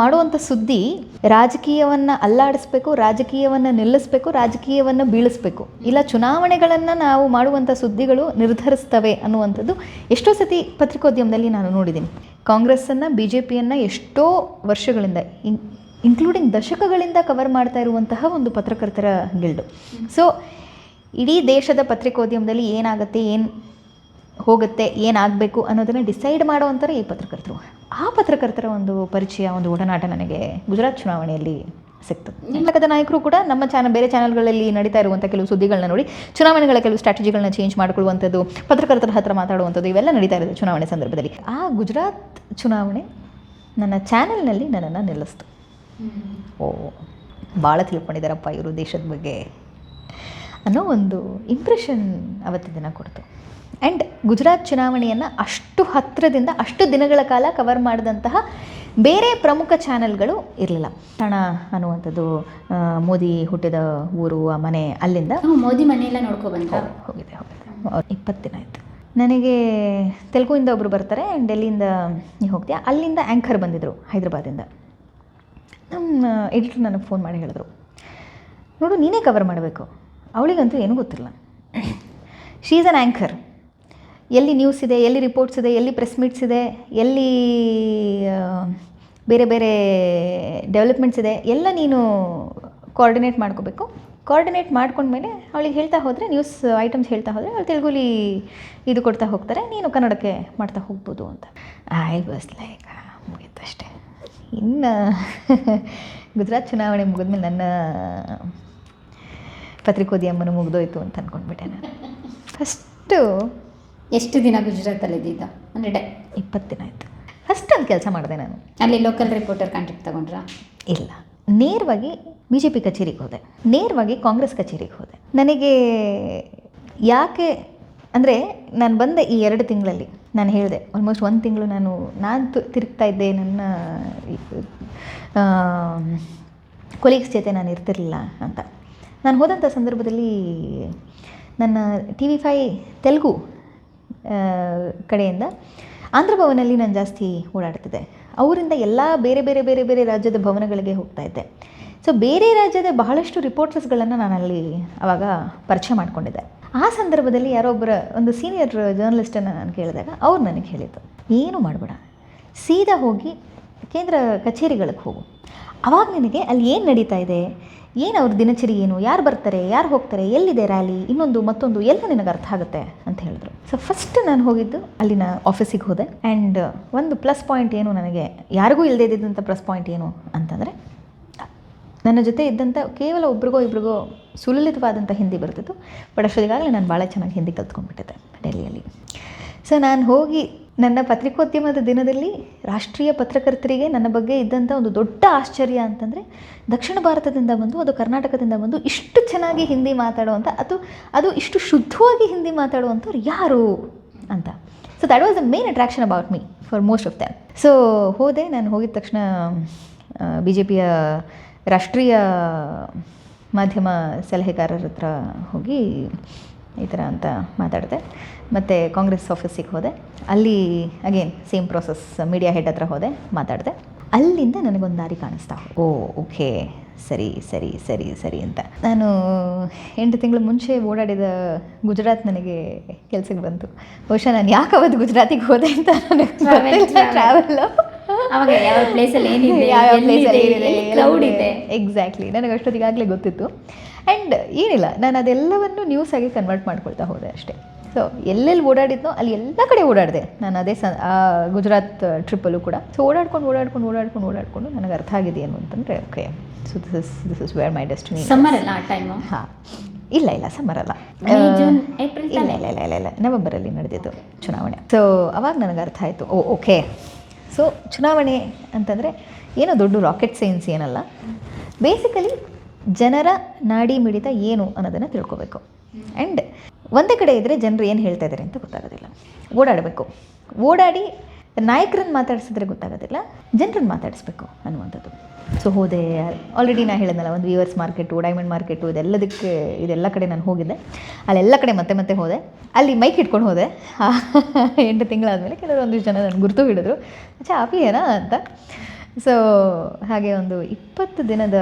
ಮಾಡುವಂಥ ಸುದ್ದಿ ರಾಜಕೀಯವನ್ನು ಅಲ್ಲಾಡಿಸ್ಬೇಕು, ರಾಜಕೀಯವನ್ನು ನಿಲ್ಲಿಸ್ಬೇಕು, ರಾಜಕೀಯವನ್ನು ಬೀಳಿಸ್ಬೇಕು. ಇಲ್ಲ ಚುನಾವಣೆಗಳನ್ನು ನಾವು ಮಾಡುವಂಥ ಸುದ್ದಿಗಳು ನಿರ್ಧರಿಸ್ತವೆ ಅನ್ನುವಂಥದ್ದು ಎಷ್ಟೋ ಸತಿ ಪತ್ರಿಕೋದ್ಯಮದಲ್ಲಿ ನಾನು ನೋಡಿದ್ದೀನಿ. ಕಾಂಗ್ರೆಸ್ಸನ್ನು ಬಿ ಜೆ ಪಿಯನ್ನು ಎಷ್ಟೋ ವರ್ಷಗಳಿಂದ, ಇನ್ ಇನ್ಕ್ಲೂಡಿಂಗ್ ದಶಕಗಳಿಂದ ಕವರ್ ಮಾಡ್ತಾ ಇರುವಂತಹ ಒಂದು ಪತ್ರಕರ್ತರ ಗಿಲ್ಡು ಸೊ ಇಡೀ ದೇಶದ ಪತ್ರಿಕೋದ್ಯಮದಲ್ಲಿ ಏನಾಗುತ್ತೆ, ಏನು ಹೋಗುತ್ತೆ, ಏನಾಗಬೇಕು ಅನ್ನೋದನ್ನು ಡಿಸೈಡ್ ಮಾಡೋವಂಥರ ಈ ಪತ್ರಕರ್ತರು. ಆ ಪತ್ರಕರ್ತರ ಒಂದು ಪರಿಚಯ, ಒಂದು ಒಡನಾಟ ನನಗೆ ಗುಜರಾತ್ ಚುನಾವಣೆಯಲ್ಲಿ ಸಿಕ್ತು. ನಿಮ್ಮಕದ ನಾಯಕರು ಕೂಡ ನಮ್ಮ ಚಾನಲ್, ಬೇರೆ ಚಾನಲ್ಗಳಲ್ಲಿ ನಡೀತಾ ಇರುವಂಥ ಕೆಲವು ಸುದ್ದಿಗಳನ್ನ ನೋಡಿ, ಚುನಾವಣೆಗಳ ಕೆಲವು ಸ್ಟ್ರಾಟಜಿಗಳನ್ನ ಚೇಂಜ್ ಮಾಡ್ಕೊಳ್ಳುವಂಥದ್ದು ಪತ್ರಕರ್ತರ ಹತ್ರ ಮಾತಾಡುವಂಥದ್ದು ಇವೆಲ್ಲ ನಡೀತಾ ಇರೋದು ಚುನಾವಣೆ ಸಂದರ್ಭದಲ್ಲಿ. ಆ ಗುಜರಾತ್ ಚುನಾವಣೆ ನನ್ನ ಚಾನೆಲ್ನಲ್ಲಿ ನನ್ನನ್ನು ನಿಲ್ಲಿಸ್ತು. ಓ ಭಾಳ ತಿಳ್ಕೊಂಡಿದ್ದಾರಪ್ಪ ಇವರು ದೇಶದ ಬಗ್ಗೆ ಅನ್ನೋ ಒಂದು ಇಂಪ್ರೆಷನ್ ಅವತ್ತಿನ ದಿನ ಕೊಡ್ತು. ಆ್ಯಂಡ್ ಗುಜರಾತ್ ಚುನಾವಣೆಯನ್ನು ಅಷ್ಟು ಹತ್ತಿರದಿಂದ ಅಷ್ಟು ದಿನಗಳ ಕಾಲ ಕವರ್ ಮಾಡಿದಂತಹ ಬೇರೆ ಪ್ರಮುಖ ಚಾನೆಲ್ಗಳು ಇರಲಿಲ್ಲ. ಹಣ ಅನ್ನುವಂಥದ್ದು ಮೋದಿ ಹುಟ್ಟಿದ ಊರು ಆ ಮನೆ ಅಲ್ಲಿಂದ ಮೋದಿ ಮನೆಯೆಲ್ಲ ನೋಡ್ಕೊಬಂದು ಹೋಗಿದೆ ಹೋಗಿದೆ. ಇಪ್ಪತ್ತು ದಿನ ಆಯಿತು. ನನಗೆ ತೆಲುಗುವಿಂದ ಒಬ್ಬರು ಬರ್ತಾರೆ ಆ್ಯಂಡ್ ಡೆಲ್ಲಿಯಿಂದ ನೀವು ಹೋಗ್ತೀಯ? ಅಲ್ಲಿಂದ ಆ್ಯಂಕರ್ ಬಂದಿದ್ದರು ಹೈದರಾಬಾದಿಂದ ನಮ್ಮ ಎಡಿಟರ್ ನನಗೆ ಫೋನ್ ಮಾಡಿ ಹೇಳಿದ್ರು ನೋಡು ನೀನೇ ಕವರ್ ಮಾಡಬೇಕು. ಅವಳಿಗಂತೂ ಏನೂ ಗೊತ್ತಿಲ್ಲ. ಶೀ ಈಸ್ ಅನ್ ಆ್ಯಂಕರ್ ಎಲ್ಲಿ ನ್ಯೂಸ್ ಇದೆ, ಎಲ್ಲಿ ರಿಪೋರ್ಟ್ಸ್ ಇದೆ, ಎಲ್ಲಿ ಪ್ರೆಸ್ ಮೀಟ್ಸ್ ಇದೆ, ಎಲ್ಲಿ ಬೇರೆ ಬೇರೆ ಡೆವಲಪ್ಮೆಂಟ್ಸ್ ಇದೆ, ಎಲ್ಲ ನೀನು ಕೋಆರ್ಡಿನೇಟ್ ಮಾಡ್ಕೋಬೇಕು. ಕೋಆರ್ಡಿನೇಟ್ ಮಾಡ್ಕೊಂಡ್ಮೇಲೆ ಅವಳಿಗೆ ಹೇಳ್ತಾ ಹೋದರೆ ನ್ಯೂಸ್ ಐಟಮ್ಸ್ ಹೇಳ್ತಾ ಹೋದರೆ ಅವಳು ತೆಲುಗುಲಿ ಇದು ಕೊಡ್ತಾ ಹೋಗ್ತಾರೆ, ನೀನು ಕನ್ನಡಕ್ಕೆ ಮಾಡ್ತಾ ಹೋಗ್ಬೋದು ಅಂತ. ಐ ವಾಸ್ ಲೈಕ್ ಮುಗೀತು ಅಷ್ಟೇ. ಇನ್ನು ಗುಜರಾತ್ ಚುನಾವಣೆ ಮುಗಿದ್ಮೇಲೆ ನನ್ನ ಪತ್ರಿಕೋದ್ಯಮನು ಮುಗಿದೋಯ್ತು ಅಂತ ಅಂದ್ಕೊಂಡ್ಬಿಟ್ಟೆ ನಾನು. ಫಸ್ಟು ಎಷ್ಟು ದಿನ ಗುಜರಾತಲ್ಲಿ ಇದ್ದಿದ್ದ ಅಂದರೆ ಡೇ ಇಪ್ಪತ್ತು ದಿನ ಆಯಿತು. ಅಲ್ಲಿ ಕೆಲಸ ಮಾಡಿದೆ ನಾನು. ಅಲ್ಲಿ ಲೋಕಲ್ ರಿಪೋರ್ಟರ್ ಕಾಂಟ್ಯಾಕ್ಟ್ ತಗೊಂಡ್ರಾ? ಇಲ್ಲ. ನೇರವಾಗಿ ಬಿ ಜೆ ಪಿ ಕಚೇರಿಗೆ ಹೋದೆ. ನೇರವಾಗಿ ಕಾಂಗ್ರೆಸ್ ಕಚೇರಿಗೆ ಹೋದೆ. ನನಗೆ ಯಾಕೆ ಅಂದರೆ ನಾನು ಬಂದ ಈ ಎರಡು ತಿಂಗಳಲ್ಲಿ. ನಾನು ಹೇಳಿದೆ ಆಲ್ಮೋಸ್ಟ್ ಒಂದು ತಿಂಗಳು ನಾನು ನಾನು ತಿರುಗ್ತಾ ಇದ್ದೆ ನನ್ನ ಕೊಲೀಗ್ಸ್ ಜೊತೆ ನಾನು ಇರ್ತಿರಲಿಲ್ಲ ಅಂತ. ನಾನು ಹೋದಂಥ ಸಂದರ್ಭದಲ್ಲಿ ನನ್ನ ಟಿ ವಿ ಫೈ ತೆಲುಗು ಕಡೆಯಿಂದ ಆಂಧ್ರ ಭವನಲ್ಲಿ ನಾನು ಜಾಸ್ತಿ ಓಡಾಡ್ತಿದ್ದೆ. ಅವರಿಂದ ಎಲ್ಲ ಬೇರೆ ಬೇರೆ ಬೇರೆ ಬೇರೆ ರಾಜ್ಯದ ಭವನಗಳಿಗೆ ಹೋಗ್ತಾ ಇದ್ದೆ. ಸೊ ಬೇರೆ ರಾಜ್ಯದ ಬಹಳಷ್ಟು ರಿಪೋರ್ಟರ್ಸ್ಗಳನ್ನು ನಾನು ಅಲ್ಲಿ ಆವಾಗ ಪರಿಚಯ ಮಾಡಿಕೊಂಡಿದ್ದೆ. ಆ ಸಂದರ್ಭದಲ್ಲಿ ಯಾರೊಬ್ಬರ ಒಂದು ಸೀನಿಯರ್ ಜರ್ನಲಿಸ್ಟನ್ನು ನಾನು ಕೇಳಿದಾಗ ಅವ್ರು ನನಗೆ ಹೇಳಿದ್ದು ಏನು ಮಾಡಬೇಡ, ಸೀದಾ ಹೋಗಿ ಕೇಂದ್ರ ಕಚೇರಿಗಳಿಗೆ ಹೋಗು. ಅವಾಗ ನಿನಗೆ ಅಲ್ಲಿ ಏನು ನಡೀತಾ ಇದೆ? ಏನು ಅವ್ರ ದಿನಚರಿ ಏನು? ಯಾರು ಬರ್ತಾರೆ? ಯಾರು ಹೋಗ್ತಾರೆ? ಎಲ್ಲಿದೆ ರ್ಯಾಲಿ ಇನ್ನೊಂದು ಮತ್ತೊಂದು ಎಲ್ಲ ನಿನಗೆ ಅರ್ಥ ಆಗುತ್ತೆ ಅಂತ ಹೇಳಿದ್ರು. ಸೊ ಫಸ್ಟ್ ನಾನು ಹೋಗಿದ್ದು ಅಲ್ಲಿನ ಆಫೀಸಿಗೆ ಹೋದೆ. ಆ್ಯಂಡ್ ಒಂದು ಪ್ಲಸ್ ಪಾಯಿಂಟ್ ಏನು ನನಗೆ, ಯಾರಿಗೂ ಇಲ್ಲದೇ ಇದ್ದಂಥ ಪ್ಲಸ್ ಪಾಯಿಂಟ್ ಏನು ಅಂತಂದರೆ, ನನ್ನ ಜೊತೆ ಇದ್ದಂಥ ಕೇವಲ ಒಬ್ರಿಗೋ ಇಬ್ರಿಗೋ ಸುಲಲಿತವಾದಂಥ ಹಿಂದಿ ಬರ್ತಿತ್ತು ಬಟ್ ಅಷ್ಟೊತ್ತಿಗಾಗಲೇ ನಾನು ಭಾಳ ಚೆನ್ನಾಗಿ ಹಿಂದಿ ಕಲ್ತ್ಕೊಂಡ್ಬಿಟ್ಟಿದ್ದೆ ಡೆಲ್ಲಿಯಲ್ಲಿ ಸೊ ನಾನು ಹೋಗಿ ನನ್ನ ಪತ್ರಿಕೋದ್ಯಮದ ದಿನದಲ್ಲಿ ರಾಷ್ಟ್ರೀಯ ಪತ್ರಕರ್ತರಿಗೆ ನನ್ನ ಬಗ್ಗೆ ಇದ್ದಂಥ ಒಂದು ದೊಡ್ಡ ಆಶ್ಚರ್ಯ ಅಂತಂದರೆ ದಕ್ಷಿಣ ಭಾರತದಿಂದ ಬಂದು ಅದು ಕರ್ನಾಟಕದಿಂದ ಬಂದು ಇಷ್ಟು ಚೆನ್ನಾಗಿ ಹಿಂದಿ ಮಾತಾಡುವಂಥ ಅದು ಅದು ಇಷ್ಟು ಶುದ್ಧವಾಗಿ ಹಿಂದಿ ಮಾತಾಡುವಂಥವ್ರು ಯಾರು ಅಂತ. So that was the main attraction about me for most of them so ಹೋದೆ, ನಾನು ಹೋಗಿದ ತಕ್ಷಣ ಬಿ ಜೆ ಪಿಯ ರಾಷ್ಟ್ರೀಯ ಮಾಧ್ಯಮ ಸಲಹೆಗಾರರ ಹತ್ರ ಹೋಗಿ ಈ ಥರ ಅಂತ ಮಾತಾಡಿದೆ. ಮತ್ತು ಕಾಂಗ್ರೆಸ್ ಆಫೀಸಿಗೆ ಹೋದೆ. ಅಲ್ಲಿ again same process media head ಹತ್ರ ಹೋದೆ ಮಾತಾಡಿದೆ. ಅಲ್ಲಿಂದ ನನಗೊಂದು ದಾರಿ ಕಾಣಿಸ್ತಾ. ಓ ಓಕೆ ಸರಿ ಸರಿ ಸರಿ ಸರಿ ಅಂತ. ನಾನು ಎಂಟು ತಿಂಗಳು ಮುಂಚೆ ಓಡಾಡಿದ ಗುಜರಾತ್ ನನಗೆ ಕೆಲಸಕ್ಕೆ ಬಂತು. ಬಹುಶಃ ನಾನು ಯಾಕೆ ಅವತ್ತು ಗುಜರಾತಿಗೆ ಹೋದೆ ಅಂತ ನನಗೆ ಟ್ರಾವೆಲ್ ಅವಾಗ ಯಾವ ಪ್ಲೇಸಲ್ಲಿ ಏನಿದೆ ಯಾವ ಪ್ಲೇಸಲ್ಲಿ ಏನಿದೆ ಕ್ಲೌಡ್ ಇದೆ. ಎಕ್ಸಾಕ್ಟ್ಲಿ ನನಗೆ ಅಷ್ಟೊತ್ತಿಗಾಗಲೇ ಗೊತ್ತಿತ್ತು. ಆ್ಯಂಡ್ ಏನಿಲ್ಲ ನಾನು ಅದೆಲ್ಲವನ್ನು ನ್ಯೂಸ್ ಆಗಿ ಕನ್ವರ್ಟ್ ಮಾಡ್ಕೊಳ್ತಾ ಹೋದೆ ಅಷ್ಟೇ. ಸೊ ಎಲ್ಲೆಲ್ಲಿ ಓಡಾಡಿದ್ನೋ ಅಲ್ಲಿ ಎಲ್ಲ ಕಡೆ ಓಡಾಡಿದೆ. ನಾನು ಅದೇ ಸ ಗುಜರಾತ್ ಟ್ರಿಪ್ಪಲ್ಲೂ ಕೂಡ. ಸೊ ಓಡಾಡ್ಕೊಂಡು ಓಡಾಡ್ಕೊಂಡು ಓಡಾಡ್ಕೊಂಡು ಓಡಾಡ್ಕೊಂಡು ನನಗೆ ಅರ್ಥ ಆಗಿದೆ ಏನು ಅಂತಂದರೆ okay so this is this is where my destiny summer ಅಲ್ಲ ಆ ಟೈಮು ಹಾಂ. ಇಲ್ಲ ಇಲ್ಲ ಸಮ್ಮರ್ ಅಲ್ಲ. ಇಲ್ಲ ಇಲ್ಲ ಇಲ್ಲ ಇಲ್ಲ ಇಲ್ಲ. ನವೆಂಬರಲ್ಲಿ ನಡೆದಿದ್ದು ಚುನಾವಣೆ. ಸೊ ಅವಾಗ ನನಗೆ ಅರ್ಥ ಆಯಿತು. ಓ ಓಕೆ ಸೊ ಚುನಾವಣೆ ಅಂತಂದರೆ ಏನೋ ದೊಡ್ಡ ರಾಕೆಟ್ ಸೈನ್ಸ್ ಏನಲ್ಲ. ಬೇಸಿಕಲಿ ಜನರ ನಾಡಿ ಮಿಡಿತ ಏನು ಅನ್ನೋದನ್ನು ತಿಳ್ಕೊಬೇಕು. ಆ್ಯಂಡ್ ಒಂದೇ ಕಡೆ ಇದ್ದರೆ ಜನರು ಏನು ಹೇಳ್ತಾ ಇದ್ದಾರೆ ಅಂತ ಗೊತ್ತಾಗೋದಿಲ್ಲ. ಓಡಾಡಬೇಕು. ಓಡಾಡಿ ನಾಯಕರನ್ನು ಮಾತಾಡಿಸಿದ್ರೆ ಗೊತ್ತಾಗೋದಿಲ್ಲ, ಜನರನ್ನು ಮಾತಾಡಿಸ್ಬೇಕು ಅನ್ನುವಂಥದ್ದು. ಸೊ ಹೋದೆ ಆಲ್ರೆಡಿ ನಾನು ಹೇಳಿದ್ನಲ್ಲ, ಒಂದು ವಿವರ್ಸ್ ಮಾರ್ಕೆಟು ಡೈಮಂಡ್ ಮಾರ್ಕೆಟು ಇದೆಲ್ಲದಕ್ಕೆ, ಇದೆಲ್ಲ ಕಡೆ ನಾನು ಹೋಗಿದ್ದೆ. ಅಲ್ಲೆಲ್ಲ ಕಡೆ ಮತ್ತೆ ಮತ್ತೆ ಹೋದೆ. ಅಲ್ಲಿ ಮೈಕ್ ಇಟ್ಕೊಂಡು ಹೋದೆ. ಎಂಟು ತಿಂಗಳಾದಮೇಲೆ ಒಂದಿಷ್ಟು ಜನ ನನ್ನ ಗುರುತು ಹಿಡಿದ್ರು. ಅಚ್ಚಾ ಏನಾ ಅಂತ. ಸೊ ಹಾಗೆ ಒಂದು ಇಪ್ಪತ್ತು ದಿನದ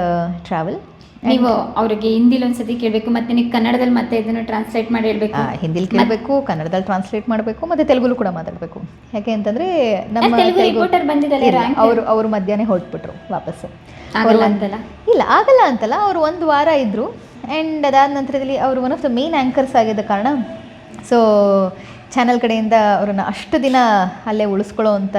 ಟ್ರಾವೆಲ್ ನೀವು ಅವರಿಗೆ ಹಿಂದಿಲಿ ಒಂದ್ಸತಿ ಕೇಳಬೇಕು ಮತ್ತೆ ನೀವು ಕನ್ನಡದಲ್ಲಿ ಮತ್ತೆ ಇದನ್ನು ಟ್ರಾನ್ಸ್ಲೇಟ್ ಮಾಡಿ ಹೇಳ್ಬೇಕು. ಹಿಂದಿಲಿ ಕೇಳಬೇಕು ಕನ್ನಡದಲ್ಲಿ ಟ್ರಾನ್ಸ್ಲೇಟ್ ಮಾಡಬೇಕು ಮತ್ತೆ ತೆಲುಗು ಕೂಡ ಮಾತಾಡಬೇಕು. ಯಾಕೆ ಅಂತಂದ್ರೆ ನಮ್ಮ ಅವರು ಅವರು ಮಧ್ಯಾಹ್ನ ಹೊರಟ್ಬಿಟ್ರು ವಾಪಸ್ ಆಗಲ್ಲ ಅಂತಲ್ಲ? ಇಲ್ಲ ಆಗಲ್ಲ ಅಂತಲ್ಲ ಅವರು ಒಂದು ವಾರ ಇದ್ರು. ಆ್ಯಂಡ್ ಅದಾದ ನಂತರದಲ್ಲಿ ಅವರು one of the main anchors ಆಗಿದ್ದ ಕಾರಣ ಸೊ ಚಾನಲ್ ಕಡೆಯಿಂದ ಅವರನ್ನು ಅಷ್ಟು ದಿನ ಅಲ್ಲೇ ಉಳಿಸ್ಕೊಳ್ಳೋವಂಥ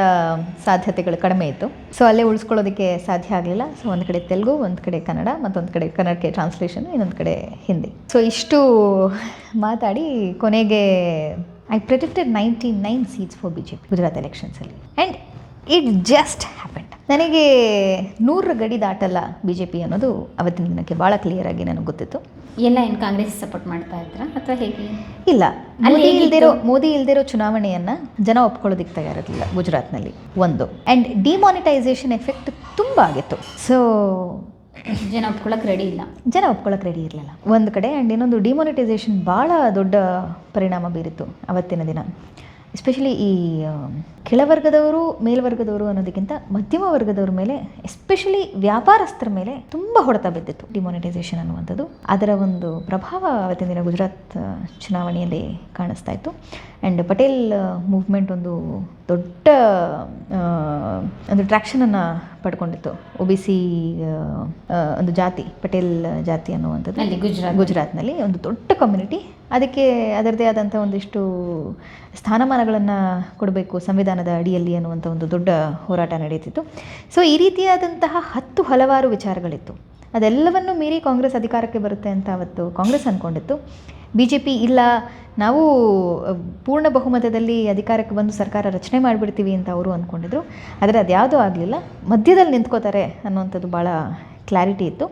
ಸಾಧ್ಯತೆಗಳು ಕಡಿಮೆ ಇತ್ತು. ಸೊ ಅಲ್ಲೇ ಉಳಿಸ್ಕೊಳ್ಳೋದಕ್ಕೆ ಸಾಧ್ಯ ಆಗಲಿಲ್ಲ. ಸೊ ಒಂದು ಕಡೆ ತೆಲುಗು, ಒಂದು ಕಡೆ ಕನ್ನಡ, ಮತ್ತೊಂದು ಕಡೆ ಕನ್ನಡಕ್ಕೆ ಟ್ರಾನ್ಸ್ಲೇಷನ್ ಇನ್ನೊಂದು ಕಡೆ ಹಿಂದಿ. ಸೊ ಇಷ್ಟು ಮಾತಾಡಿ ಕೊನೆಗೆ I predicted ninety nine seats for B J P Gujarat ಎಲೆಕ್ಷನ್ಸಲ್ಲಿ and it just happened ನನಗೆ ನೂರರ ಗಡಿ ದಾಟಲ್ಲ ಬಿ ಜೆ ಪಿ ಅನ್ನೋದು ಅವತ್ತಿನ ದಿನಕ್ಕೆ ಭಾಳ ಕ್ಲಿಯರ್ ಆಗಿ ನನಗೆ ಗೊತ್ತಿತ್ತು. ಎಲ್ಲ ಏನು ಕಾಂಗ್ರೆಸ್ ಸಪೋರ್ಟ್ ಮಾಡ್ತಾ ಇದ್ರ ಅಥವಾ ಹೇಗೆ? ಇಲ್ಲ ಮೋದಿ? ಇಲ್ದಿರೋ ಮೋದಿ ಇಲ್ದಿರೋ ಚುನಾವಣೆಯನ್ನ ಜನ ಒಪ್ಕೊಳ್ಳೋದಕ್ಕೆ ತಯಾರಿರಲಿಲ್ಲ ಗುಜರಾತ್ನಲ್ಲಿ ಒಂದು. ಆ್ಯಂಡ್ ಡಿಮಾನಿಟೈಸೇಷನ್ ಎಫೆಕ್ಟ್ ತುಂಬ ಆಗಿತ್ತು. ಸೊ ಜನ ಒಪ್ಕೊಳ್ಳೋಕೆ ರೆಡಿ ಇಲ್ಲ. ಜನ ಒಪ್ಕೊಳ್ಳೋಕೆ ರೆಡಿ ಇರಲಿಲ್ಲ. ಒಂದು ಕಡೆ ಆ್ಯಂಡ್ ಇನ್ನೊಂದು ಡಿಮಾನಿಟೈಸೇಷನ್ ಭಾಳ ದೊಡ್ಡ ಪರಿಣಾಮ ಬೀರಿತ್ತು ಅವತ್ತಿನ ದಿನ. ಎಸ್ಪೆಷಲಿ ಈ ಕೆಳವರ್ಗದವರು ಮೇಲ್ವರ್ಗದವರು ಅನ್ನೋದಕ್ಕಿಂತ ಮಧ್ಯಮ ವರ್ಗದವ್ರ ಮೇಲೆ ಎಸ್ಪೆಷಲಿ ವ್ಯಾಪಾರಸ್ಥರ ಮೇಲೆ ತುಂಬ ಹೊಡೆತ ಬಿದ್ದಿತ್ತು ಡಿಮೋನಿಟೈಸೇಷನ್ ಅನ್ನುವಂಥದ್ದು. ಅದರ ಒಂದು ಪ್ರಭಾವ ಅವತ್ತಿನ ದಿನ ಗುಜರಾತ್ ಚುನಾವಣೆಯಲ್ಲಿ ಕಾಣಿಸ್ತಾ ಇತ್ತು. ಆ್ಯಂಡ್ ಪಟೇಲ್ ಮೂವ್ಮೆಂಟ್ ಒಂದು ದೊಡ್ಡ ಆ, ಒಂದು ಟ್ರ್ಯಾಕ್ಷನನ್ನು ಪಡ್ಕೊಂಡಿತ್ತು. ಒ ಬಿ ಸಿ ಒಂದು ಜಾತಿ ಪಟೇಲ್ ಜಾತಿ ಅನ್ನುವಂಥದ್ದು. ಗುಜರಾತ್ ಗುಜರಾತ್ನಲ್ಲಿ. ಒಂದು ದೊಡ್ಡ ಕಮ್ಯುನಿಟಿ ಅದಕ್ಕೆ ಅದರದೇ ಆದಂಥ ಒಂದಿಷ್ಟು ಸ್ಥಾನಮಾನಗಳನ್ನು ಕೊಡಬೇಕು ಸಂವಿಧಾನದ ಅಡಿಯಲ್ಲಿ ಅನ್ನುವಂಥ ಒಂದು ದೊಡ್ಡ ಹೋರಾಟ ನಡೀತಿತ್ತು ಸೊ ಈ ರೀತಿಯಾದಂತಹ ಹತ್ತು ಹಲವಾರು ವಿಚಾರಗಳಿತ್ತು. ಅದೆಲ್ಲವನ್ನು ಮೀರಿ ಕಾಂಗ್ರೆಸ್ ಅಧಿಕಾರಕ್ಕೆ ಬರುತ್ತೆ ಅಂತ ಅವತ್ತು ಕಾಂಗ್ರೆಸ್ ಅಂದ್ಕೊಂಡಿತ್ತು ಬಿ ಜೆ ಪಿ ಇಲ್ಲ, ನಾವು ಪೂರ್ಣ ಬಹುಮತದಲ್ಲಿ ಅಧಿಕಾರಕ್ಕೆ ಬಂದು ಸರ್ಕಾರ ರಚನೆ ಮಾಡಿಬಿಡ್ತೀವಿ ಅಂತ ಅವರು ಅಂದ್ಕೊಂಡಿದ್ರು ಆದರೆ ಅದ್ಯಾವುದೂ ಆಗಲಿಲ್ಲ. ಮಧ್ಯದಲ್ಲಿ ನಿಂತ್ಕೋತಾರೆ ಅನ್ನುವಂಥದ್ದು ಭಾಳ ಕ್ಲಾರಿಟಿ ಇತ್ತು.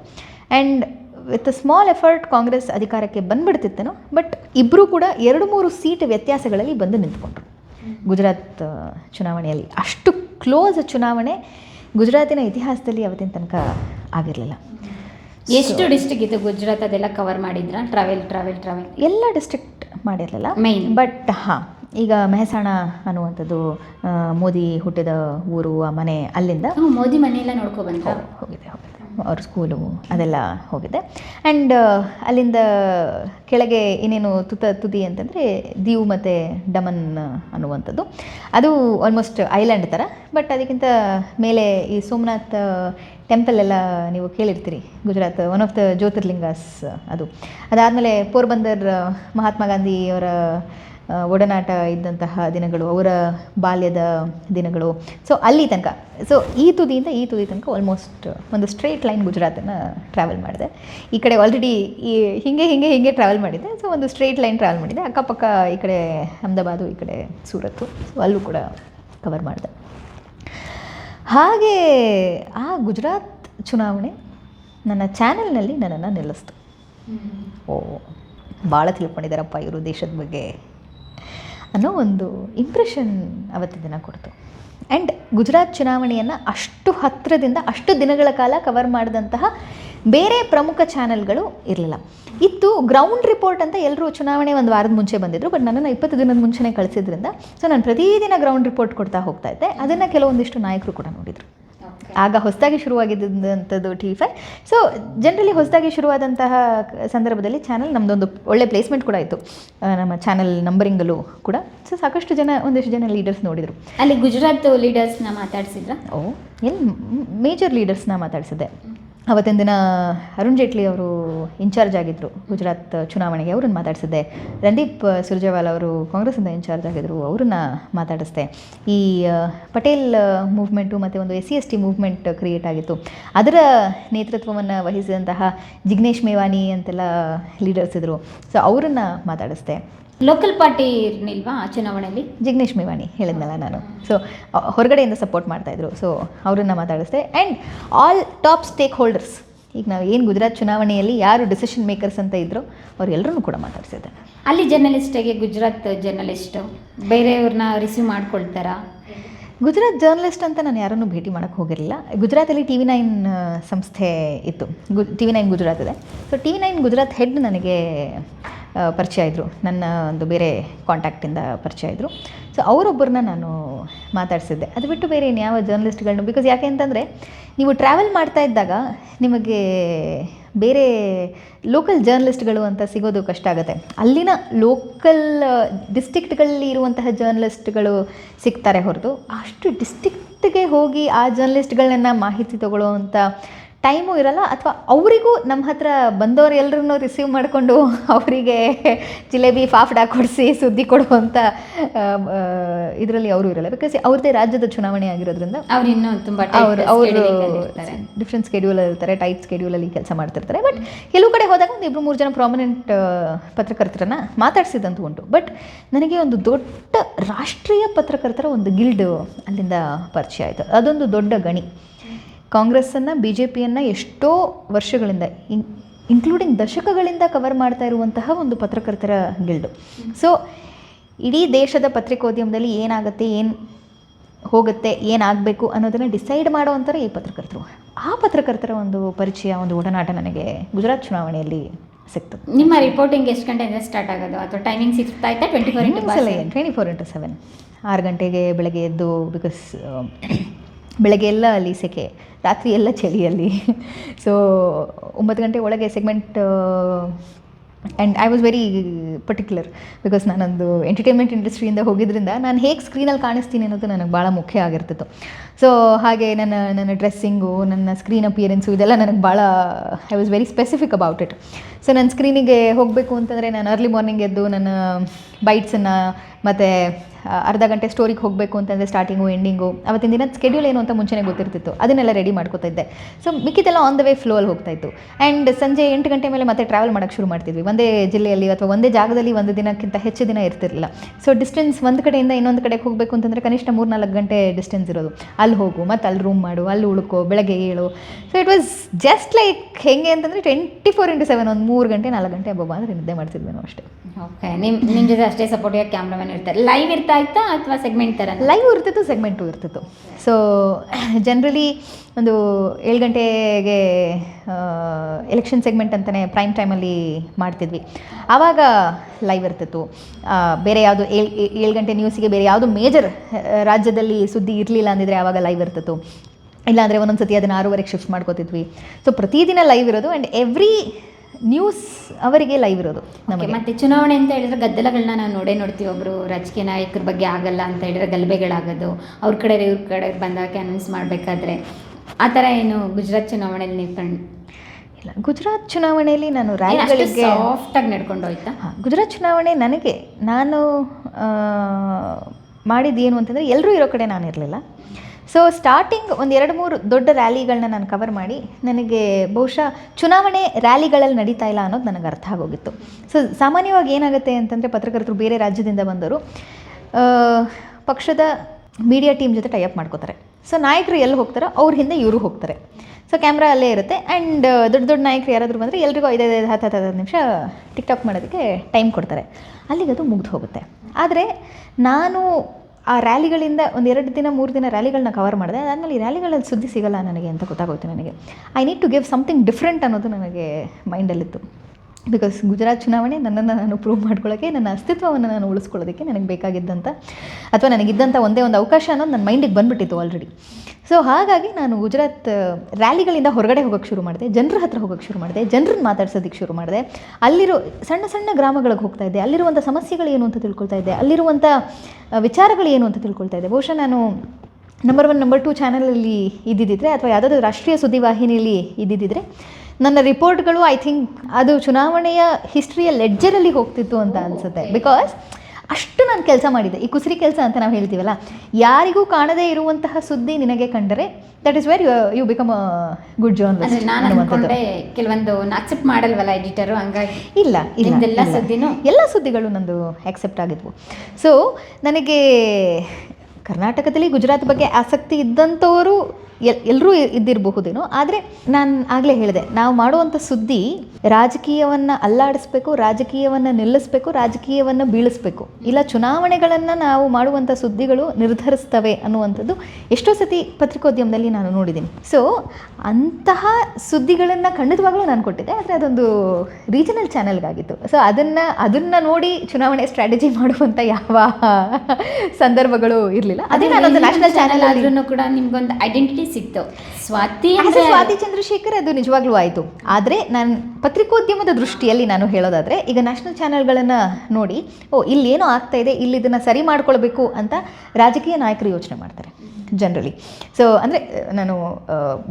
And with small effort Congress ಅಧಿಕಾರಕ್ಕೆ ಬಂದ್ಬಿಡ್ತಿತ್ತೇನೋ ಬಟ್ ಇಬ್ಬರೂ ಕೂಡ ಎರಡು ಮೂರು ಸೀಟ್ ವ್ಯತ್ಯಾಸಗಳಲ್ಲಿ ಬಂದು ನಿಂತ್ಕೊಂಡ್ರು. ಗುಜರಾತ್ ಚುನಾವಣೆಯಲ್ಲಿ ಅಷ್ಟು ಕ್ಲೋಸ್ ಚುನಾವಣೆ ಗುಜರಾತಿನ ಇತಿಹಾಸದಲ್ಲಿ ಅವತ್ತಿನ ತನಕ ಆಗಿರಲಿಲ್ಲ. ಎಷ್ಟು ಡಿಸ್ಟ್ರಿಕ್ಟ್ ಇತ್ತು ಗುಜರಾತ್ ಅದೆಲ್ಲ ಕವರ್ ಮಾಡಿದ್ರ? ಟ್ರಾವೆಲ್ ಟ್ರಾವೆಲ್ ಟ್ರಾವೆಲ್ ಎಲ್ಲ ಡಿಸ್ಟ್ರಿಕ್ಟ್ ಮಾಡಿರಲಿಲ್ಲ. ಮೈನ್ ಬಟ್ ಹಾಂ ಈಗ ಮೆಹಸಾಣ ಅನ್ನುವಂಥದ್ದು ಮೋದಿ ಹುಟ್ಟಿದ ಊರು ಆ ಮನೆ ಅಲ್ಲಿಂದ ಮೋದಿ ಮನೆಯೆಲ್ಲ ನೋಡ್ಕೊಬಂದ ಹೋಗಿದೆ ಹೋಗಿದೆ ಅವ್ರ ಸ್ಕೂಲು ಅದೆಲ್ಲ ಹೋಗಿದೆ. ಆ್ಯಂಡ್ ಅಲ್ಲಿಂದ ಕೆಳಗೆ ಏನೇನು ತುತ ತುದಿ ಅಂತಂದರೆ ದೀವ್ ಮತ್ತು ಡಮನ್ ಅನ್ನುವಂಥದ್ದು. ಅದು ಆಲ್ಮೋಸ್ಟ್ ಐಲ್ಯಾಂಡ್ ಥರ ಬಟ್ ಅದಕ್ಕಿಂತ ಮೇಲೆ ಈ ಸೋಮನಾಥ್ ಟೆಂಪಲ್ ಎಲ್ಲ ನೀವು ಕೇಳಿರ್ತೀರಿ. Gujarat one of the jyotirlingas ಅದು. ಅದಾದಮೇಲೆ ಪೋರ್ಬಂದರ್ ಮಹಾತ್ಮ ಗಾಂಧಿ ಅವರ ಆ, ಒಡನಾಟ ಇದ್ದಂತಹ ದಿನಗಳು ಅವರ ಬಾಲ್ಯದ ದಿನಗಳು. ಸೊ ಅಲ್ಲಿ ತನಕ ಸೊ ಈ ತುದಿಯಿಂದ ಈ ತುದಿ ತನಕ ಆಲ್ಮೋಸ್ಟ್ ಒಂದು ಸ್ಟ್ರೇಟ್ ಲೈನ್ ಗುಜರಾತನ್ನು ಟ್ರಾವೆಲ್ ಮಾಡಿದೆ. ಈ ಕಡೆ ಆಲ್ರೆಡಿ ಈ ಹೀಗೆ ಹೀಗೆ ಹೀಗೆ ಟ್ರಾವೆಲ್ ಮಾಡಿದ್ದೆ ಸೊ ಒಂದು ಸ್ಟ್ರೇಟ್ ಲೈನ್ ಟ್ರಾವೆಲ್ ಮಾಡಿದೆ. ಅಕ್ಕಪಕ್ಕ ಈ ಕಡೆ ಅಹಮದಾಬಾದು ಈ ಕಡೆ ಸೂರತ್ತು. ಸೊ ಅಲ್ಲೂ ಕೂಡ ಕವರ್ ಮಾಡಿದೆ. ಹಾಗೆ ಆ ಗುಜರಾತ್ ಚುನಾವಣೆ ನನ್ನ ಚಾನೆಲ್ನಲ್ಲಿ ನನ್ನನ್ನು ನಿಲ್ಲಿಸ್ತು. ಓ ಭಾಳ ತಿಳ್ಕೊಂಡಿದ್ದಾರಪ್ಪ ಇವರು ದೇಶದ ಬಗ್ಗೆ. ಅನ್ನೋ ಒಂದು ಇಂಪ್ರೆಷನ್ ಅವತ್ತಿನ ದಿನ ಕೊಡ್ತು. ಆ್ಯಂಡ್ ಗುಜರಾತ್ ಚುನಾವಣೆಯನ್ನು ಅಷ್ಟು ಹತ್ತಿರದಿಂದ ಅಷ್ಟು ದಿನಗಳ ಕಾಲ ಕವರ್ ಮಾಡಿದಂತಹ ಬೇರೆ ಪ್ರಮುಖ ಚಾನೆಲ್ಗಳು ಇರಲಿಲ್ಲ. ಇತ್ತು ಗ್ರೌಂಡ್ ರಿಪೋರ್ಟ್ ಅಂತ ಎಲ್ಲರೂ ಚುನಾವಣೆ ಒಂದು ವಾರದ ಮುಂಚೆ ಬಂದಿದ್ರು ಬಟ್ ನನ್ನನ್ನು ಇಪ್ಪತ್ತು ದಿನದ ಮುಂಚೆನೇ ಕಳಿಸಿದ್ರಿಂದ ಸೊ ನಾನು ಪ್ರತಿದಿನ ಗ್ರೌಂಡ್ ರಿಪೋರ್ಟ್ ಕೊಡ್ತಾ ಹೋಗ್ತಾ ಇದ್ದೆ. ಅದನ್ನು ಕೆಲವೊಂದಿಷ್ಟು ನಾಯಕರು ಕೂಡ ನೋಡಿದರು. ಆಗ ಹೊಸದಾಗಿ ಶುರುವಾಗಿದ್ದಂಥದ್ದು ಟಿ ವಿ ಫೈ ಸೊ ಜನರಲಿ ಹೊಸದಾಗಿ ಶುರುವಾದಂತಹ ಸಂದರ್ಭದಲ್ಲಿ ಚಾನಲ್ ನಮ್ಮದೊಂದು ಒಳ್ಳೆ ಪ್ಲೇಸ್ಮೆಂಟ್ ಕೂಡ ಇತ್ತು ನಮ್ಮ ಚಾನಲ್ ನಂಬರಿಂಗಲ್ಲೂ ಕೂಡ. ಸೊ ಸಾಕಷ್ಟು ಜನ ಒಂದಷ್ಟು ಜನ ಲೀಡರ್ಸ್ ನೋಡಿದರು. ಅಲ್ಲಿ ಗುಜರಾತ್ ಲೀಡರ್ಸ್ನ ಮಾತಾಡಿಸಿದ್ರ? ಓ ಎಲ್ಲಿ ಮೇಜರ್ ಲೀಡರ್ಸ್ನ ಮಾತಾಡಿಸಿದೆ ಅವತ್ತಿನ ದಿನ ಅರುಣ್ ಜೇಟ್ಲಿ ಅವರು ಇನ್ಚಾರ್ಜ್ ಆಗಿದ್ದರು ಗುಜರಾತ್ ಚುನಾವಣೆಗೆ, ಅವ್ರನ್ನ ಮಾತಾಡಿಸಿದ್ದೆ. ರಂದೀಪ್ ಸುರ್ಜೇವಾಲ್ ಅವರು ಕಾಂಗ್ರೆಸ್ಸಿಂದ ಇನ್ಚಾರ್ಜ್ ಆಗಿದ್ದರು ಅವ್ರನ್ನ ಮಾತಾಡಿಸ್ದೆ ಈ ಪಟೇಲ್ ಮೂವ್ಮೆಂಟು ಮತ್ತು ಒಂದು S C S T movement create ಆಗಿತ್ತು. ಅದರ ನೇತೃತ್ವವನ್ನು ವಹಿಸಿದಂತಹ ಜಿಗ್ನೇಶ್ ಮೇವಾನಿ ಅಂತೆಲ್ಲ ಲೀಡರ್ಸ್ ಇದ್ದರು ಸೊ ಅವರನ್ನು ಮಾತಾಡಿಸ್ದೆ ಲೋಕಲ್ ಪಾರ್ಟಿ ಇರ್ನಿಲ್ವಾ ಆ ಚುನಾವಣೆಯಲ್ಲಿ ಜಿಗ್ನೇಶ್ ಮೇವಾಣಿ ಹೇಳಿದ್ನಲ್ಲ ನಾನು. ಸೊ ಹೊರಗಡೆಯಿಂದ ಸಪೋರ್ಟ್ ಮಾಡ್ತಾಯಿದ್ರು ಸೊ ಅವರನ್ನು ಮಾತಾಡಿಸ್ದೆ. And all top stakeholders ಈಗ ನಾವು ಏನು ಗುಜರಾತ್ ಚುನಾವಣೆಯಲ್ಲಿ ಯಾರು ಡಿಸಿಷನ್ ಮೇಕರ್ಸ್ ಅಂತ ಇದ್ರು ಅವ್ರೆಲ್ಲರೂ ಕೂಡ ಮಾತಾಡಿಸಿದ್ದೆ ಅಲ್ಲಿ ಜರ್ನಲಿಸ್ಟಿಗೆ ಗುಜರಾತ್ ಜರ್ನಲಿಸ್ಟ್ ಬೇರೆಯವ್ರನ್ನ ರಿಸೀವ್ ಮಾಡ್ಕೊಳ್ತಾರಾ? ಗುಜರಾತ್ ಜರ್ನಲಿಸ್ಟ್ ಅಂತ ನಾನು ಯಾರನ್ನೂ ಭೇಟಿ ಮಾಡೋಕ್ಕೆ ಹೋಗಿರಲಿಲ್ಲ. ಗುಜರಾತಲ್ಲಿ ಟಿ ವಿ ನೈನ್ ಸಂಸ್ಥೆ ಇತ್ತು. ಗು ಟಿ ವಿ ನೈನ್ ಗುಜರಾತ್ ಇದೆ. So T V nine Gujarat head ನನಗೆ ಪರಿಚಯ ಇದ್ದರು ನನ್ನ ಒಂದು ಬೇರೆ ಕಾಂಟ್ಯಾಕ್ಟಿಂದ ಪರಿಚಯ ಇದ್ದರು ಸೊ ಅವರೊಬ್ಬರನ್ನ ನಾನು ಮಾತಾಡಿಸಿದ್ದೆ. ಅದು ಬಿಟ್ಟು ಬೇರೆ ಇನ್ಯಾವ ಜರ್ನಲಿಸ್ಟ್ಗಳನ್ನು ಬಿಕಾಸ್ ಯಾಕೆ ಅಂತಂದರೆ, ನೀವು ಟ್ರಾವೆಲ್ ಮಾಡ್ತಾ ಇದ್ದಾಗ ನಿಮಗೆ ಬೇರೆ ಲೋಕಲ್ ಜರ್ನಲಿಸ್ಟ್ಗಳು ಅಂತ ಸಿಗೋದು ಕಷ್ಟ ಆಗುತ್ತೆ. ಅಲ್ಲಿನ ಲೋಕಲ್ ಡಿಸ್ಟಿಕ್ಟ್ಗಳಲ್ಲಿ ಇರುವಂತಹ ಜರ್ನಲಿಸ್ಟ್ಗಳು ಸಿಗ್ತಾರೆ ಹೊರತು. ಅಷ್ಟು ಡಿಸ್ಟಿಕ್ಟ್ಗೆ ಹೋಗಿ ಆ ಜರ್ನಲಿಸ್ಟ್ಗಳನ್ನ ಮಾಹಿತಿ ತಗೊಳ್ಳೋವಂಥ ಟೈಮು ಇರಲ್ಲ ಅಥವಾ ಅವರಿಗೂ ನಮ್ಮ ಹತ್ರ ಬಂದವರು ಎಲ್ಲರೂ ರಿಸೀವ್ ಮಾಡಿಕೊಂಡು ಅವರಿಗೆ ಜಿಲೇಬಿ ಫಾಫ್ಡಾ ಕೊಡಿಸಿ ಸುದ್ದಿ ಕೊಡುವಂಥ ಇದರಲ್ಲಿ ಅವರು ಇರಲ್ಲ. ಬಿಕಾಸ್ ಅವ್ರದ್ದೇ ರಾಜ್ಯದ ಚುನಾವಣೆ ಆಗಿರೋದ್ರಿಂದ ಅವ್ರು ಇನ್ನೂ ತುಂಬ ಅವರು ಅವರು ಡಿಫ್ರೆಂಟ್ ಸ್ಕೆಡ್ಯೂಲ್ ಇರ್ತಾರೆ. ಟೈಟ್ ಸ್ಕೆಡ್ಯೂಲಲ್ಲಿ ಕೆಲಸ ಮಾಡ್ತಿರ್ತಾರೆ. ಬಟ್ ಕೆಲವು ಕಡೆ ಹೋದಾಗ ಒಂದು ಇಬ್ಬರು ಮೂರು ಜನ ಪ್ರಾಮಿನೆಂಟ್ ಪತ್ರಕರ್ತರನ್ನ ಮಾತಾಡಿಸಿದಂತೂ ಉಂಟು. ಬಟ್ ನನಗೆ ಒಂದು ದೊಡ್ಡ ರಾಷ್ಟ್ರೀಯ ಪತ್ರಕರ್ತರ ಒಂದು ಗಿಲ್ಡ್ ಅಲ್ಲಿಂದ ಪರಿಚಯ ಆಯಿತು. ಅದೊಂದು ದೊಡ್ಡ ಗಣಿ. ಕಾಂಗ್ರೆಸ್ಸನ್ನು ಬಿ ಜೆ ಪಿಯನ್ನು ಎಷ್ಟೋ ವರ್ಷಗಳಿಂದ ಇನ್ ಇನ್ಕ್ಲೂಡಿಂಗ್ ದಶಕಗಳಿಂದ ಕವರ್ ಮಾಡ್ತಾ ಇರುವಂತಹ ಒಂದು ಪತ್ರಕರ್ತರ ಗಿಲ್ಡು. ಸೊ ಇಡೀ ದೇಶದ ಪತ್ರಿಕೋದ್ಯಮದಲ್ಲಿ ಏನಾಗುತ್ತೆ ಏನು ಹೋಗುತ್ತೆ ಏನಾಗಬೇಕು ಅನ್ನೋದನ್ನು ಡಿಸೈಡ್ ಮಾಡೋವಂಥರ ಈ ಪತ್ರಕರ್ತರು. ಆ ಪತ್ರಕರ್ತರ ಒಂದು ಪರಿಚಯ ಒಂದು ಒಡನಾಟ ನನಗೆ ಗುಜರಾತ್ ಚುನಾವಣೆಯಲ್ಲಿ ಸಿಕ್ತು. ನಿಮ್ಮ ರಿಪೋರ್ಟಿಂಗ್ ಎಷ್ಟು ಗಂಟೆಯಿಂದ ಸ್ಟಾರ್ಟ್ ಆಗೋದು? ಅಥವಾ ಟೈಮಿಂಗ್ ಸಿಕ್ತಾ ಇತ್ತಾ? Twenty four into twenty four into seven ಆರು ಗಂಟೆಗೆ ಬೆಳಗ್ಗೆ ಎದ್ದು ಬಿಕಾಸ್ ಬೆಳಗ್ಗೆ ಎಲ್ಲ ಅಲ್ಲಿ ಸೆಕೆ, ರಾತ್ರಿ ಎಲ್ಲ ಚಳಿಯಲ್ಲಿ. ಸೊ ಒಂಬತ್ತು ಗಂಟೆ ಒಳಗೆ segment and I was very particular because ನಾನೊಂದು ಎಂಟರ್ಟೈನ್ಮೆಂಟ್ ಇಂಡಸ್ಟ್ರಿಯಿಂದ ಹೋಗಿದ್ದರಿಂದ ನಾನು ಹೇಗೆ ಸ್ಕ್ರೀನಲ್ಲಿ ಕಾಣಿಸ್ತೀನಿ ಅನ್ನೋದು ನನಗೆ ಭಾಳ ಮುಖ್ಯ ಆಗಿರ್ತಿತ್ತು. ಸೊ ಹಾಗೆ ನನ್ನ ನನ್ನ ಡ್ರೆಸ್ಸಿಂಗು ನನ್ನ ಸ್ಕ್ರೀನ್ ಅಪಿಯರೆನ್ಸು ಇದೆಲ್ಲ ನನಗೆ ಭಾಳ I was very specific about it so ನನ್ನ ಸ್ಕ್ರೀನಿಗೆ ಹೋಗಬೇಕು ಅಂತಂದರೆ ನಾನು ಅರ್ಲಿ ಮಾರ್ನಿಂಗ್ ಎದ್ದು ನನ್ನ ಬೈಟ್ಸನ್ನು ಮತ್ತು ಅರ್ಧ ಗಂಟೆ ಸ್ಟೋರಿಗೆ ಹೋಗಬೇಕು ಅಂತಂದರೆ ಸ್ಟಾರ್ಟಿಂಗು ಎಂಡಿಂಗು ಅವತ್ತಿನ ದಿನ ಸ್ಕೆಡ್ಯೂಲ್ ಏನು ಅಂತ ಮುಂಚೆನೇ ಗೊತ್ತಿರ್ತಿತ್ತು. ಅದನ್ನೆಲ್ಲ ರೆಡಿ ಮಾಡ್ಕೋತಾ ಇದ್ದೆ. ಸೊ ಮಿಕ್ಕಿದೆಲ್ಲ ಆನ್ ದ ವೇ ಫ್ಲೋ ಅಲ್ಲಿ ಹೋಗ್ತಾ ಇತ್ತು. ಆ್ಯಂಡ್ ಸಂಜೆ ಎಂಟು ಗಂಟೆ ಮೇಲೆ ಮತ್ತೆ ಟ್ರಾವೆಲ್ ಮಾಡೋಕ್ಕೆ ಶುರು ಮಾಡ್ತಿದ್ವಿ. ಒಂದೇ ಜಿಲ್ಲೆಯಲ್ಲಿ ಅಥವಾ ಒಂದೇ ಜಾಗದಲ್ಲಿ ಒಂದು ದಿನಕ್ಕಿಂತ ಹೆಚ್ಚು ದಿನ ಇರ್ತಿರಲಿಲ್ಲ. ಸೊ ಡಿಸ್ಟೆನ್ಸ್ ಒಂದು ಕಡೆಯಿಂದ ಇನ್ನೊಂದು ಕಡೆಗೆ ಹೋಗಬೇಕು ಅಂತಂದರೆ ಕನಿಷ್ಠ ಮೂರು ನಾಲ್ಕು ಗಂಟೆ ಡಿಸ್ಟೆನ್ಸ್ ಇರೋದು. ಅಲ್ಲಿ ಹೋಗು, ಮತ್ತು ಅಲ್ಲಿ ರೂಮ್ ಮಾಡು, ಅಲ್ಲಿ ಉಳ್ಕೋ, ಬೆಳಗ್ಗೆ ಏಳು. So it was just like ಹೆಂಗೆ ಅಂತಂದರೆ ಟ್ವೆಂಟಿ ಫೋರ್ ಇಂಟು ಸೆವೆನ್ ಒಂದು ಮೂರು ಗಂಟೆ, ನಾಲ್ಕು ಗಂಟೆ ಹಬ್ಬ ಅಂದರೆ ನಿದ್ದೆ ಮಾಡ್ತಿದ್ವಿ ನಾವು ಅಷ್ಟೇ. ಓಕೆ ನಿಮ್ಮ ನಿಮ್ಮ ಜೊತೆ ಅಷ್ಟೇ ಸಪೋರ್ಟಿವ್ ಕ್ಯಾಮ್ರಾಮನ್ ಇರ್ತಾರೆ ಲೈವ್ ಇರ್ತಾ ಇತ್ತಾ ಅಥವಾ ಸೆಗ್ಮೆಂಟ್ ಥರ ಲೈವ್ ಇರ್ತಿತ್ತು ಸೆಗ್ಮೆಂಟು ಇರ್ತಿತ್ತು. ಸೊ ಜನ್ರಲಿ ಒಂದು ಏಳು ಗಂಟೆಗೆ ಎಲೆಕ್ಷನ್ ಸೆಗ್ಮೆಂಟ್ ಅಂತಲೇ ಪ್ರೈಮ್ ಟೈಮಲ್ಲಿ ಮಾಡ್ತಿದ್ವಿ. ಆವಾಗ ಲೈವ್ ಇರ್ತಿತ್ತು. ಬೇರೆ ಯಾವುದು ಏಳು ಏಳು ಗಂಟೆ ನ್ಯೂಸಿಗೆ ಬೇರೆ ಯಾವುದು ಮೇಜರ್ ರಾಜ್ಯದಲ್ಲಿ ಸುದ್ದಿ ಇರಲಿಲ್ಲ ಅಂದಿದ್ರೆ ಆವಾಗ ಲೈವ್ ಇರ್ತಿತ್ತು. ಇಲ್ಲಾಂದರೆ ಒಂದೊಂದು ಸತಿ ಅದನ್ನು ಆರೂವರೆಗೆ ಶಿಫ್ಟ್ ಮಾಡ್ಕೋತಿದ್ವಿ. ಸೊ ಪ್ರತಿದಿನ ಲೈವ್ ಇರೋದು ಆ್ಯಂಡ್ ಎವ್ರಿ ನ್ಯೂಸ್ ಅವರಿಗೆ ಲೈವ್ ಇರೋದು ನಮಗೆ. ಮತ್ತೆ ಚುನಾವಣೆ ಅಂತ ಹೇಳಿದ್ರೆ ಗದ್ದಲಗಳನ್ನ ನಾವು ನೋಡೇ ನೋಡ್ತೀವಿ ಒಬ್ಬರು ರಾಜಕೀಯ ನಾಯಕರ ಬಗ್ಗೆ ಆಗಲ್ಲ ಅಂತ ಹೇಳಿದ್ರೆ ಗಲಭೆಗಳಾಗೋದು. ಅವ್ರ ಕಡೆ ಇವ್ರ ಕಡೆ ಬಂದಾಗ ಅನೌನ್ಸ್ ಮಾಡಬೇಕಾದ್ರೆ ಆ ಥರ ಏನು ಗುಜರಾತ್ ಚುನಾವಣೆಯಲ್ಲಿ ನೀವು ಕಂಡು ಇಲ್ಲ ಗುಜರಾತ್ ಚುನಾವಣೆಯಲ್ಲಿ ನಾನು ರಾಜ್ಯಗಳಿಗೆ ಸಾಫ್ಟಾಗಿ ನಡ್ಕೊಂಡು ಹೋಯ್ತಾ? ಹಾಂ ಗುಜರಾತ್ ಚುನಾವಣೆ ನನಗೆ ನಾನು ಮಾಡಿದ್ದು ಏನು ಅಂತಂದರೆ ಎಲ್ಲರೂ ಇರೋ ಕಡೆ ನಾನು ಇರಲಿಲ್ಲ ಸೊ ಸ್ಟಾರ್ಟಿಂಗ್ ಒಂದು ಎರಡು ಮೂರು ದೊಡ್ಡ ರ್ಯಾಲಿಗಳನ್ನ ನಾನು ಕವರ್ ಮಾಡಿ, ನನಗೆ ಬಹುಶಃ ಚುನಾವಣೆ ರ್ಯಾಲಿಗಳಲ್ಲಿ ನಡೀತಾ ಇಲ್ಲ ಅನ್ನೋದು ನನಗೆ ಅರ್ಥ ಆಗೋಗಿತ್ತು. ಸೊ ಸಾಮಾನ್ಯವಾಗಿ ಏನಾಗುತ್ತೆ ಅಂತಂದರೆ ಪತ್ರಕರ್ತರು ಬೇರೆ ರಾಜ್ಯದಿಂದ ಬಂದರು ಪಕ್ಷದ ಮೀಡಿಯಾ ಟೀಮ್ ಜೊತೆ ಟೈಅಪ್ ಮಾಡ್ಕೋತಾರೆ. ಸೊ ನಾಯಕರು ಎಲ್ಲಿ ಹೋಗ್ತಾರೋ ಅವ್ರ ಹಿಂದೆ ಇವರು ಹೋಗ್ತಾರೆ. ಸೊ ಕ್ಯಾಮ್ರಾ ಅಲ್ಲೇ ಇರುತ್ತೆ ಆ್ಯಂಡ್ ದೊಡ್ಡ ದೊಡ್ಡ ನಾಯಕರು ಯಾರಾದರೂ ಬಂದರೆ ಎಲ್ರಿಗೂ ಐದೈದು ಐದು ಹತ್ತು ಹತ್ತು ಹತ್ತು ನಿಮಿಷ ಟಿಕ್ ಟಾಕ್ ಮಾಡೋದಕ್ಕೆ ಟೈಮ್ ಕೊಡ್ತಾರೆ. ಅಲ್ಲಿಗೆ ಅದು ಮುಗ್ದು ಹೋಗುತ್ತೆ. ಆದರೆ ನಾನು ಆ ರ್ಯಾಲಿಗಳಿಂದ ಒಂದು ಎರಡು ದಿನ, ಮೂರು ದಿನ ರ್ಯಾಲಿಗಳನ್ನ ಕವರ್ ಮಾಡಿದೆ. ಅದಾದಮೇಲೆ ಈ ರ್ಯಾಲಿಗಳಲ್ಲಿ ಸುದ್ದಿ ಸಿಗಲ್ಲ ನನಗೆ ಅಂತ ಗೊತ್ತಾಗೋಯ್ತು ನನಗೆ. I need to give something different ಅನ್ನೋದು ನನಗೆ ಮೈಂಡಲ್ಲಿತ್ತು ಬಿಕಾಸ್ ಗುಜರಾತ್ ಚುನಾವಣೆ ನನ್ನನ್ನು ನಾನು ಪ್ರೂವ್ ಮಾಡ್ಕೊಳ್ಳೋಕ್ಕೆ ನನ್ನ ಅಸ್ತಿತ್ವವನ್ನು ನಾನು ಉಳಿಸ್ಕೊಳ್ಳೋದಕ್ಕೆ ನನಗೆ ಬೇಕಾಗಿದ್ದಂಥ ಅಥವಾ ನನಗಿದ್ದಂಥ ಒಂದೇ ಒಂದು ಅವಕಾಶ ಅನ್ನೋದು ನನ್ನ ಮೈಂಡಿಗೆ ಬಂದುಬಿಟ್ಟಿತ್ತು ಆಲ್ರೆಡಿ ಸೊ ಹಾಗಾಗಿ ನಾನು ಗುಜರಾತ್ ರ್ಯಾಲಿಗಳಿಂದ ಹೊರಗಡೆ ಹೋಗೋಕ್ಕೆ ಶುರು ಮಾಡಿದೆ, ಜನರ ಹತ್ರ ಹೋಗೋಕ್ಕೆ ಶುರು ಮಾಡಿದೆ, ಜನರನ್ನ ಮಾತಾಡ್ಸೋದಕ್ಕೆ ಶುರು ಮಾಡಿದೆ. ಅಲ್ಲಿರೋ ಸಣ್ಣ ಸಣ್ಣ ಗ್ರಾಮಗಳಿಗೆ ಹೋಗ್ತಾ ಇದ್ದೆ ಅಲ್ಲಿರುವಂಥ ಏನು ಅಂತ ತಿಳ್ಕೊಳ್ತಾ ಇದ್ದೆ ಅಲ್ಲಿರುವಂಥ ಏನು ಅಂತ ತಿಳ್ಕೊಳ್ತಾ ಇದ್ದೆ. ಬಹುಶಃ ನಾನು ನಂಬರ್ ಒನ್ ನಂಬರ್ ಟು ಚಾನಲಲ್ಲಿ ಇದ್ದಿದ್ದರೆ ಅಥವಾ ಯಾವುದಾದ್ರು ರಾಷ್ಟ್ರೀಯ ಸುದ್ದಿವಾಹಿನಿಯಲ್ಲಿ ಇದ್ದಿದ್ದಿದ್ರೆ ನನ್ನ ರಿಪೋರ್ಟ್ಗಳು ಐ ಥಿಂಕ್ ಅದು ಚುನಾವಣೆಯ ಹಿಸ್ಟ್ರಿಯ ಲೆಡ್ಜರಲ್ಲಿ ಹೋಗ್ತಿತ್ತು ಅಂತ ಅನಿಸುತ್ತೆ ಬಿಕಾಸ್ ಅಷ್ಟು ನಾನು ಕೆಲಸ ಮಾಡಿದೆ ಈ ಕುಸರಿ ಕೆಲಸ ಅಂತ ನಾವು ಹೇಳ್ತೀವಲ್ಲ ಯಾರಿಗೂ ಕಾಣದೇ ಇರುವಂತಹ ಸುದ್ದಿ ನಿನಗೆ ಕಂಡರೆ that is where you you become a good journalist ನಾನು ಅನ್ಕೊಂಡೆ ಕೆಲವೊಂದು ಅಕ್ಸೆಪ್ಟ್ ಮಾಡಲ್ವಲ್ಲ ಎಡಿಟರು ಹಂಗಾಗಿ ಇಲ್ಲ ಇಲ್ಲ. ಸುದ್ದಿನೂ? ಎಲ್ಲ ಸುದ್ದಿಗಳು ನಂದು ಆಕ್ಸೆಪ್ಟ್ ಆಗಿದ್ವು ಸೊ ನನಗೆ ಕರ್ನಾಟಕದಲ್ಲಿ ಗುಜರಾತ್ ಬಗ್ಗೆ ಆಸಕ್ತಿ ಇದ್ದಂಥವರು ಎಲ್ ಎಲ್ಲರೂ ಇದ್ದಿರಬಹುದೇನೋ ಆದರೆ ನಾನು ಆಗಲೇ ಹೇಳಿದೆ ನಾವು ಮಾಡುವಂಥ ಸುದ್ದಿ ರಾಜಕೀಯವನ್ನು ಅಲ್ಲಾಡಿಸ್ಬೇಕು ರಾಜಕೀಯವನ್ನು ನಿಲ್ಲಿಸ್ಬೇಕು ರಾಜಕೀಯವನ್ನು ಬೀಳಿಸ್ಬೇಕು. ಇಲ್ಲ ಚುನಾವಣೆಗಳನ್ನು ನಾವು ಮಾಡುವಂಥ ಸುದ್ದಿಗಳು ನಿರ್ಧರಿಸ್ತವೆ ಅನ್ನುವಂಥದ್ದು ಎಷ್ಟೋ ಸತಿ ಪತ್ರಿಕೋದ್ಯಮದಲ್ಲಿ ನಾನು ನೋಡಿದ್ದೀನಿ. ಸೊ ಅಂತಹ ಸುದ್ದಿಗಳನ್ನು ಖಂಡಿತವಾಗಲೂ ನಾನು ಕೊಟ್ಟಿದ್ದೆ ಆದರೆ ಅದೊಂದು ರೀಜನಲ್ ಚಾನೆಲ್ಗಾಗಿತ್ತು. ಸೊ ಅದನ್ನು ಅದನ್ನು ನೋಡಿ ಚುನಾವಣೆ ಸ್ಟ್ರಾಟಜಿ ಮಾಡುವಂಥ ಯಾವ ಸಂದರ್ಭಗಳು ಇರಲಿಲ್ಲ. ಅದೇ ನಾನೊಂದು ನ್ಯಾಷನಲ್ ಚಾನೆಲ್ ಆದ್ರೂ ಕೂಡ ನಿಮ್ಗೊಂದು ಐಡೆಂಟಿಟಿ ಸಿಕ್ತು. ಸ್ವಾತಿ ಸ್ವಾತಿ ಚಂದ್ರಶೇಖರ್ ಅದು ನಿಜವಾಗ್ಲೂ ಆಯಿತು. ಆದರೆ ನಾನು ಪತ್ರಿಕೋದ್ಯಮದ ದೃಷ್ಟಿಯಲ್ಲಿ ನಾನು ಹೇಳೋದಾದರೆ ಈಗ ನ್ಯಾಷನಲ್ ಚಾನೆಲ್ಗಳನ್ನು ನೋಡಿ ಓ ಇಲ್ಲಿ ಏನೋ ಆಗ್ತಾ ಇದೆ ಇಲ್ಲಿ ಇದನ್ನು ಸರಿ ಮಾಡ್ಕೊಳ್ಬೇಕು ಅಂತ ರಾಜಕೀಯ ನಾಯಕರು ಯೋಚನೆ ಮಾಡ್ತಾರೆ. ಜನರಲಿ ಸೊ ಅಂದರೆ, ನಾನು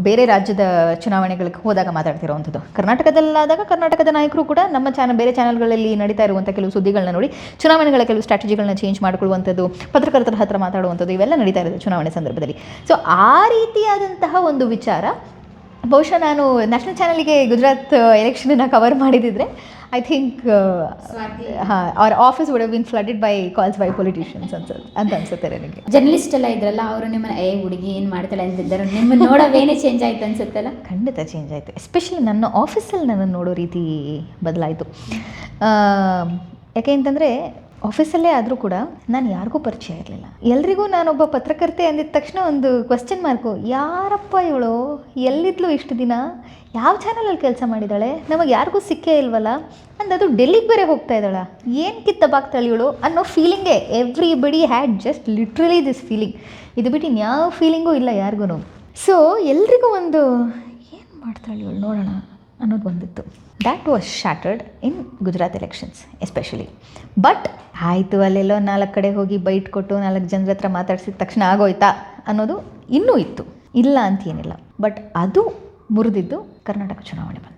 ಬೇರೆ ರಾಜ್ಯದ ಚುನಾವಣೆಗಳಿಗೆ ಹೋದಾಗ ಮಾತಾಡ್ತಿರೋವಂಥದ್ದು. ಕರ್ನಾಟಕದಲ್ಲಾದಾಗ ಕರ್ನಾಟಕದ ನಾಯಕರು ಕೂಡ ನಮ್ಮ ಚಾನಲ್ ಬೇರೆ ಚಾನಲ್ಗಳಲ್ಲಿ ನಡೀತಾ ಇರುವಂಥ ಕೆಲವು ಸುದ್ದಿಗಳನ್ನ ನೋಡಿ, ಚುನಾವಣೆಗಳ ಕೆಲವು ಸ್ಟ್ರಾಟಜಿಗಳನ್ನ ಚೇಂಜ್ ಮಾಡಿಕೊಳ್ಳುವಂಥದ್ದು, ಪತ್ರಕರ್ತರ ಹತ್ರ ಮಾತಾಡುವಂಥದ್ದು, ಇವೆಲ್ಲ ನಡೀತಾ ಇರೋದು ಚುನಾವಣೆ ಸಂದರ್ಭದಲ್ಲಿ. ಸೊ ಆ ರೀತಿಯಾದಂತಹ ಒಂದು ವಿಚಾರ ಬಹುಶಃ ನಾನು ನ್ಯಾಷನಲ್ ಚಾನಲ್ಗೆ ಗುಜರಾತ್ ಎಲೆಕ್ಷನನ್ನು ಕವರ್ ಮಾಡಿದಿದ್ರೆ ಐ ಥಿಂಕ್. ಹಾಂ ಅವ್ರ office would been flooded by calls by politicians ಅನ್ಸುತ್ತೆ ಅಂತ ಅನ್ಸುತ್ತೆ ನನಗೆ. ಜರ್ನಲಿಸ್ಟ್ ಎಲ್ಲ ಇದ್ರಲ್ಲ ಅವರು ನಿಮ್ಮನ್ನ ಏ ಹುಡುಗಿ ಏನು ಮಾಡ್ತಾಳೆ ಅಂತಿದ್ದಾರೆ ನಿಮ್ಮ ನೋಡೋವೇನೇ ಚೇಂಜ್ ಆಯ್ತು ಅನ್ಸುತ್ತಲ್ಲ? ಖಂಡಿತ ಚೇಂಜ್ ಆಯಿತು. ಎಸ್ಪೆಷಲಿ ನನ್ನ ಆಫೀಸಲ್ಲಿ ನನ್ನನ್ನು ನೋಡೋ ರೀತಿ ಬದಲಾಯಿತು. ಯಾಕೆ ಅಂತಂದರೆ ಆಫೀಸಲ್ಲೇ ಆದರೂ ಕೂಡ ನಾನು ಯಾರಿಗೂ ಪರಿಚಯ ಇರಲಿಲ್ಲ. ಎಲ್ರಿಗೂ ನಾನೊಬ್ಬ ಪತ್ರಕರ್ತೆ ಅಂದಿದ ತಕ್ಷಣ ಒಂದು ಕ್ವಶನ್ ಮಾರ್ಕು ಯಾರಪ್ಪ ಇವಳು? ಎಲ್ಲಿದ್ಲು ಇಷ್ಟು ದಿನ? ಯಾವ ಚಾನಲಲ್ಲಿ ಕೆಲಸ ಮಾಡಿದಾಳೆ? ನಮಗೆ ಯಾರಿಗೂ ಸಿಕ್ಕೇ ಇಲ್ವಲ್ಲ? ಅಂದ್ ಅದು ಡೆಲ್ಲಿಗೆ ಬೇರೆ ಹೋಗ್ತಾ ಇದ್ದಾಳ. ಏನು ಕಿತ್ತಬಾಗ್ತಾಳೆ ಇವಳು ಅನ್ನೋ ಫೀಲಿಂಗೇ everybody had just literally this feeling ಇದು ಬಿಟ್ಟು ಇನ್ಯಾವ ಫೀಲಿಂಗೂ ಇಲ್ಲ ಯಾರಿಗೂ ಸೊ ಎಲ್ರಿಗೂ ಒಂದು, ಏನು ಮಾಡ್ತಾಳೆ ಇವಳು ನೋಡೋಣ. ಅನ್ನೋದು ಬಂದಿತ್ತು. That was shattered in Gujarat elections especially but ಆಯಿತು ಅಲ್ಲೆಲ್ಲೋ ನಾಲ್ಕು ಕಡೆ ಹೋಗಿ ಬೈಟ್ ಕೊಟ್ಟು ನಾಲ್ಕು ಜನರ ಹತ್ರ ಮಾತಾಡಿಸಿದ ತಕ್ಷಣ ಆಗೋಯ್ತಾ ಅನ್ನೋದು ಇನ್ನೂ ಇತ್ತು. ಇಲ್ಲ ಅಂತ ಏನಿಲ್ಲ. ಬಟ್ ಅದು ಮುರಿದಿದ್ದು ಕರ್ನಾಟಕ ಚುನಾವಣೆ ಬಂದಾಗ